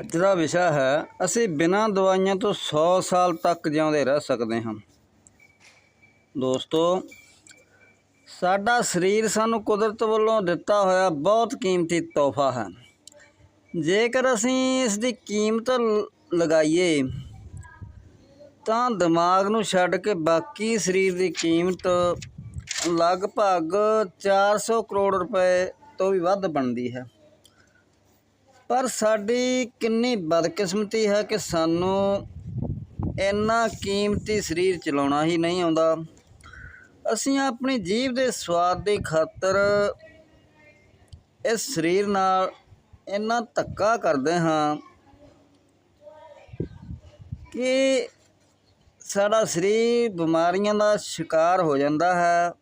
ਅੱਜ ਦਾ ਵਿਸ਼ਾ ਹੈ, ਅਸੀਂ ਬਿਨਾਂ ਦਵਾਈਆਂ ਤੋਂ 100 ਸਾਲ ਤੱਕ ਜਿਉਂਦੇ ਰਹਿ ਸਕਦੇ ਹਾਂ। ਦੋਸਤੋ, ਸਾਡਾ ਸਰੀਰ ਸਾਨੂੰ ਕੁਦਰਤ ਵੱਲੋਂ ਦਿੱਤਾ ਹੋਇਆ ਬਹੁਤ ਕੀਮਤੀ ਤੋਹਫਾ ਹੈ। ਜੇਕਰ ਅਸੀਂ ਇਸ ਦੀ ਕੀਮਤ ਲ- ਲਗਾਈਏ, ਤਾਂ ਦਿਮਾਗ ਨੂੰ ਛੱਡ ਕੇ ਬਾਕੀ ਸਰੀਰ ਦੀ ਕੀਮਤ ਲਗਭਗ 400 ਕਰੋੜ ਰੁਪਏ ਤੋਂ ਵੀ ਵੱਧ ਬਣਦੀ ਹੈ। ਪਰ ਸਾਡੀ ਕਿੰਨੀ ਬਦਕਿਸਮਤੀ ਹੈ ਕਿ ਸਾਨੂੰ ਇੰਨਾ ਕੀਮਤੀ ਸਰੀਰ ਚਲਾਉਣਾ ਹੀ ਨਹੀਂ ਆਉਂਦਾ। ਅਸੀਂ ਆਪਣੀ ਜੀਭ ਦੇ ਸਵਾਦ ਦੀ ਖਾਤਰ ਇਸ ਸਰੀਰ ਨਾਲ ਇੰਨਾ ਧੱਕਾ ਕਰਦੇ ਹਾਂ ਕਿ ਸਾਡਾ ਸਰੀਰ ਬਿਮਾਰੀਆਂ ਦਾ ਸ਼ਿਕਾਰ ਹੋ ਜਾਂਦਾ ਹੈ।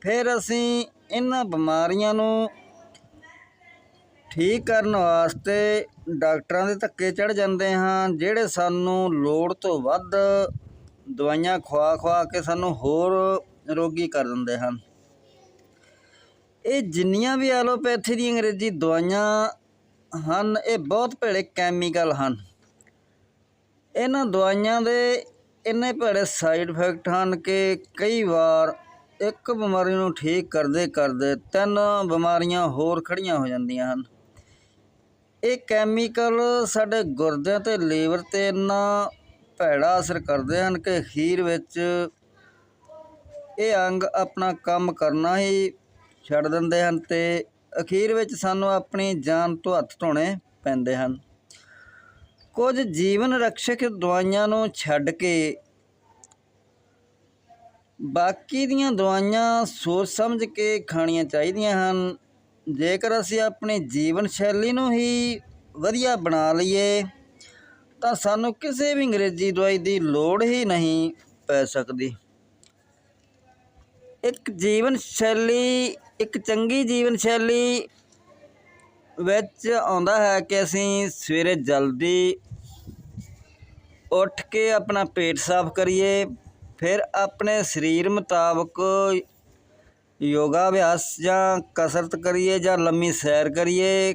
ਫਿਰ ਅਸੀਂ ਇਹਨਾਂ ਬਿਮਾਰੀਆਂ ਨੂੰ ਠੀਕ ਕਰਨ ਵਾਸਤੇ ਡਾਕਟਰਾਂ ਦੇ ਧੱਕੇ ਚੜ ਜਾਂਦੇ ਹਾਂ, ਜਿਹੜੇ ਸਾਨੂੰ ਲੋੜ ਤੋਂ ਵੱਧ ਦਵਾਈਆਂ ਖਵਾ ਖਵਾ ਕੇ ਸਾਨੂੰ ਹੋਰ ਰੋਗੀ ਕਰ ਦਿੰਦੇ ਹਨ। ਇਹ ਜਿੰਨੀਆਂ ਵੀ ਐਲੋਪੈਥੀ ਦੀ ਅੰਗਰੇਜ਼ੀ ਦਵਾਈਆਂ ਹਨ, ਇਹ ਬਹੁਤ ਭੈੜੇ ਕੈਮੀਕਲ ਹਨ। ਇਹਨਾਂ ਦਵਾਈਆਂ ਦੇ ਇੰਨੇ ਭੈੜੇ ਸਾਈਡ ਇਫੈਕਟ ਹਨ ਕਿ ਕਈ ਵਾਰ ਇੱਕ ਬਿਮਾਰੀ ਨੂੰ ਠੀਕ ਕਰਦੇ ਕਰਦੇ ਤਿੰਨ ਬਿਮਾਰੀਆਂ ਹੋਰ ਖੜੀਆਂ ਹੋ ਜਾਂਦੀਆਂ ਹਨ। ਇਹ ਕੈਮੀਕਲ ਸਾਡੇ ਗੁਰਦਿਆਂ ਤੇ ਲੀਵਰ ਤੇ ਇੰਨਾ ਭੈੜਾ ਅਸਰ ਕਰਦੇ ਹਨ ਕਿ ਅਖੀਰ ਵਿੱਚ ਇਹ ਅੰਗ ਆਪਣਾ ਕੰਮ ਕਰਨਾ ਹੀ ਛੱਡ ਦਿੰਦੇ ਹਨ ਤੇ ਅਖੀਰ ਵਿੱਚ ਸਾਨੂੰ ਆਪਣੀ ਜਾਨ ਤੋਂ ਹੱਥ ਧੋਣੇ ਪੈਂਦੇ ਹਨ। ਕੁਝ ਜੀਵਨ ਰਕਸ਼ਕ ਦਵਾਈਆਂ ਨੂੰ ਛੱਡ ਕੇ ਬਾਕੀ ਦੀਆਂ ਦਵਾਈਆਂ ਸੋਚ ਸਮਝ ਕੇ ਖਾਣੀਆਂ ਚਾਹੀਦੀਆਂ ਹਨ। ਜੇਕਰ ਅਸੀਂ ਆਪਣੀ ਜੀਵਨ ਸ਼ੈਲੀ ਨੂੰ ਹੀ ਵਧੀਆ ਬਣਾ ਲਈਏ, ਤਾਂ ਸਾਨੂੰ ਕਿਸੇ ਵੀ ਅੰਗਰੇਜ਼ੀ ਦਵਾਈ ਦੀ ਲੋੜ ਹੀ ਨਹੀਂ ਪੈ ਸਕਦੀ। ਇੱਕ ਜੀਵਨ ਸ਼ੈਲੀ, ਇੱਕ ਚੰਗੀ ਜੀਵਨ ਸ਼ੈਲੀ ਵਿੱਚ ਆਉਂਦਾ ਹੈ ਕਿ ਅਸੀਂ ਸਵੇਰੇ ਜਲਦੀ ਉੱਠ ਕੇ ਆਪਣਾ ਪੇਟ ਸਾਫ਼ ਕਰੀਏ, ਫਿਰ ਆਪਣੇ ਸਰੀਰ ਮੁਤਾਬਕ ਯੋਗਾ ਅਭਿਆਸ ਜਾਂ ਕਸਰਤ ਕਰੀਏ ਜਾਂ ਲੰਮੀ ਸੈਰ ਕਰੀਏ।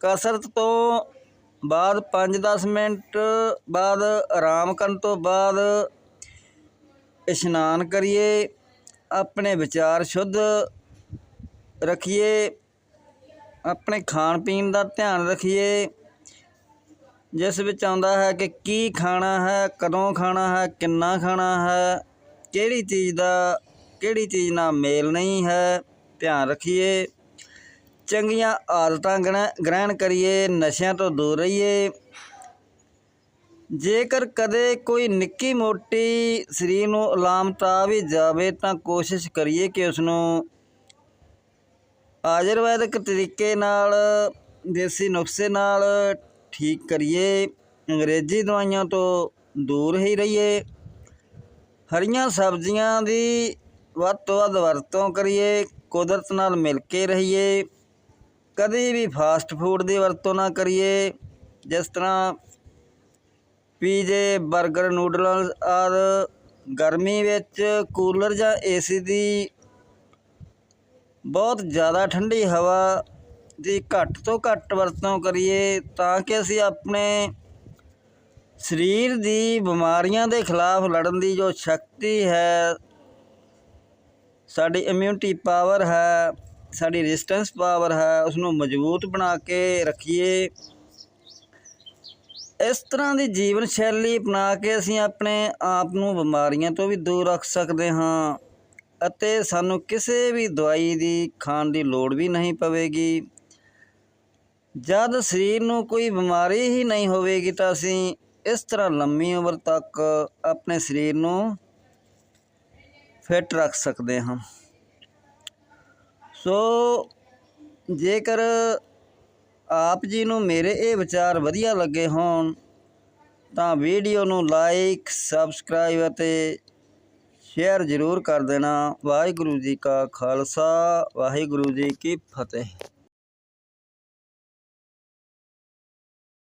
ਕਸਰਤ ਤੋਂ ਬਾਅਦ 5-10 ਮਿੰਟ ਬਾਅਦ ਆਰਾਮ ਕਰਨ ਤੋਂ ਬਾਅਦ ਇਸ਼ਨਾਨ ਕਰੀਏ। ਆਪਣੇ ਵਿਚਾਰ ਸ਼ੁੱਧ ਰੱਖੀਏ। ਆਪਣੇ ਖਾਣ ਪੀਣ ਦਾ ਧਿਆਨ ਰੱਖੀਏ। ਜਿਸ ਵਿੱਚ ਆਉਂਦਾ ਹੈ ਕਿ ਕੀ ਖਾਣਾ ਹੈ, ਕਦੋਂ ਖਾਣਾ ਹੈ, ਕਿੰਨਾ ਖਾਣਾ ਹੈ, ਕਿਹੜੀ ਚੀਜ਼ ਦਾ ਕਿਹੜੀ ਚੀਜ਼ ਨਾਲ ਮੇਲ ਨਹੀਂ ਹੈ, ਧਿਆਨ ਰੱਖੀਏ। ਚੰਗੀਆਂ ਆਦਤਾਂ ਗ੍ਰਹਿ- ਗ੍ਰਹਿਣ ਕਰੀਏ, ਨਸ਼ਿਆਂ ਤੋਂ ਦੂਰ ਰਹੀਏ। ਜੇਕਰ ਕਦੇ ਕੋਈ ਨਿੱਕੀ ਮੋਟੀ ਸਰੀਰ ਨੂੰ ਅਲਾਮਤ ਆ ਵੀ ਜਾਵੇ, ਤਾਂ ਕੋਸ਼ਿਸ਼ ਕਰੀਏ ਕਿ ਉਸ ਨੂੰ ਆਯੁਰਵੈਦਿਕ ਤਰੀਕੇ ਨਾਲ, ਦੇਸੀ ਨੁਸਖੇ ਨਾਲ ਠੀਕ ਕਰੀਏ। ਅੰਗਰੇਜ਼ੀ ਦਵਾਈਆਂ ਤੋਂ ਦੂਰ ਹੀ ਰਹੀਏ। ਹਰੀਆਂ ਸਬਜ਼ੀਆਂ ਦੀ ਵੱਧ ਤੋਂ ਵੱਧ ਵਰਤੋਂ ਕਰੀਏ, ਕੁਦਰਤ ਨਾਲ ਮਿਲ ਕੇ ਰਹੀਏ, ਕਦੇ ਵੀ ਫਾਸਟ ਫੂਡ ਦੀ ਵਰਤੋਂ ਨਾ ਕਰੀਏ, ਜਿਸ ਤਰ੍ਹਾਂ ਪੀਜੇ 버ਗਰ ਨੂਡਲਸ ਆਦਿ, ਗਰਮੀ ਵਿੱਚ ਕੂਲਰ ਜਾਂ ਏਸੀ ਦੀ ਬਹੁਤ ਜ਼ਿਆਦਾ ਠੰਡੀ ਹਵਾ ਦੀ ਘੱਟ ਤੋਂ ਘੱਟ ਵਰਤੋਂ ਕਰੀਏ ਤਾਂ ਕਿ ਅਸੀਂ ਆਪਣੇ ਸਰੀਰ ਦੀ ਬਿਮਾਰੀਆਂ ਦੇ ਖਿਲਾਫ ਲੜਨ ਦੀ ਜੋ ਸ਼ਕਤੀ ਹੈ ਸਾਡੀ ਇਮਿਊਨਿਟੀ ਪਾਵਰ ਹੈ, ਸਾਡੀ ਰੈਜ਼ਿਸਟੈਂਸ ਪਾਵਰ ਹੈ ਉਸ ਨੂੰ ਮਜ਼ਬੂਤ ਬਣਾ ਕੇ ਰੱਖੀਏ। ਇਸ ਤਰ੍ਹਾਂ ਦੀ ਜੀਵਨ ਸ਼ੈਲੀ ਅਪਣਾ ਕੇ ਅਸੀਂ ਆਪਣੇ ਆਪ ਨੂੰ ਬਿਮਾਰੀਆਂ ਤੋਂ ਵੀ ਦੂਰ ਰੱਖ ਸਕਦੇ ਹਾਂ ਅਤੇ ਸਾਨੂੰ ਕਿਸੇ ਵੀ ਦਵਾਈ ਦੀ ਖਾਣ ਦੀ ਲੋੜ ਵੀ ਨਹੀਂ ਪਵੇਗੀ। ਜਦ ਸਰੀਰ ਨੂੰ ਕੋਈ ਬਿਮਾਰੀ ਹੀ ਨਹੀਂ ਹੋਵੇਗੀ ਤਾਂ ਅਸੀਂ ਇਸ ਤਰ੍ਹਾਂ ਲੰਮੀ ਉਮਰ ਤੱਕ ਆਪਣੇ ਸਰੀਰ ਨੂੰ ਫਿੱਟ ਰੱਖ ਸਕਦੇ ਹਾਂ। ਸੋ ਜੇਕਰ ਆਪ ਜੀ ਨੂੰ ਮੇਰੇ ਇਹ ਵਿਚਾਰ ਵਧੀਆ ਲੱਗੇ ਹੋਣ, ਤਾਂ ਵੀਡੀਓ ਨੂੰ ਲਾਈਕ, ਸਬਸਕ੍ਰਾਈਬ ਅਤੇ ਸ਼ੇਅਰ ਜ਼ਰੂਰ ਕਰ ਦੇਣਾ। ਵਾਹਿਗੁਰੂ ਜੀ ਕਾ ਖਾਲਸਾ, ਵਾਹਿਗੁਰੂ ਜੀ ਕੀ ਫਤਿਹ।